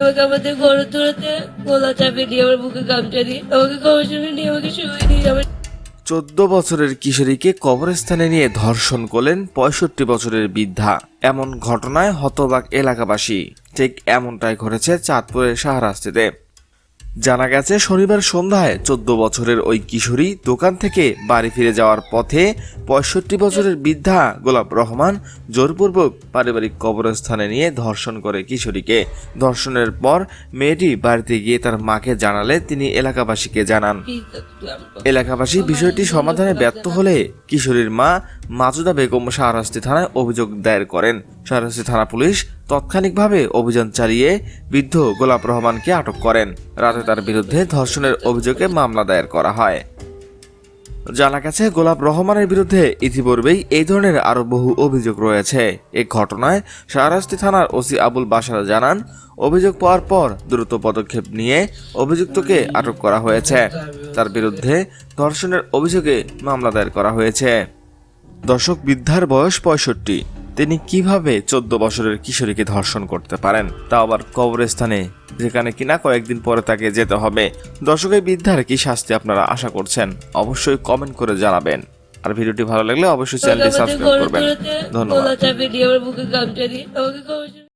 আমাকে আমাদের তোলাতে চাপিয়ে দিয়ে আমার বুকে গামছা দিয়ে। আমাকে নিয়ে আমাকে শুয়ে দিয়ে আমার চোদ্দ বছরের কিশোরীকে কবরস্থানে নিয়ে ধর্ষণ করলেন পঁয়ষট্টি বছরের বৃদ্ধা। এমন ঘটনায় হতবাক এলাকাবাসী। ঠিক এমনটাই ঘটেছে চাঁদপুরের শাহরাস্তিতে। জানা গেছে শনিবার সন্ধ্যায় চোদ্দ বছরের ওই কিশোরী দোকান থেকে বাড়ি ফিরে যাওয়ার পথে পঁয়ষট্টি বছরের বৃদ্ধা গোলাপ রহমান জোরপূর্বক পারিবারিক কবরস্থানে নিয়ে ধর্ষণ করে কিশোরীকে। ধর্ষণের পর মেয়েটি বাড়িতে গিয়ে তার মাকে জানালে তিনি এলাকাবাসীকে জানান। এলাকাবাসী বিষয়টি সমাধানে ব্যর্থ হলে কিশোরীর মা মাজুদা বেগম শাহরাস্তি থানায় অভিযোগ দায়ের করেন। শাহরাস্তি থানা পুলিশ তাৎক্ষণিকভাবে অভিযান চালিয়ে বৃদ্ধ গোলাপ রহমানকে আটক করেন। রাতে তার বিরুদ্ধে ধর্ষণের অভিযোগে মামলা দায়ের করা হয়। জানা গেছে, গোলাপ রহমানের বিরুদ্ধে ইতিপূর্বেই এই ধরনের আরও বহু অভিযোগ রয়েছে। এই ঘটনায় শাহরাস্তি থানার ওসি আবুল বাসার জানান, অভিযোগ পাওয়ার পর দ্রুত পদক্ষেপ নিয়ে অভিযুক্তকে আটক করা হয়েছে। তার বিরুদ্ধে ধর্ষণের অভিযোগে মামলা দায়ের করা হয়েছে। দর্শক বৃদ্ধার বয়স পঁয়ষট্টি। তিনি কীভাবে চোদ্দ বছরের কিশোরীকে ধর্ষণ করতে পারেন তা আবার কবরস্থানে যেখানে কিনা কয়েকদিন পরে তাকে যেতে হবে। দর্শকের বৃদ্ধার কি শাস্তি আপনারা আশা করছেন অবশ্যই কমেন্ট করে জানাবেন। আর ভিডিওটি ভালো লাগলে অবশ্যই চ্যানেলটি সাবস্ক্রাইব করবেন। ধন্যবাদ।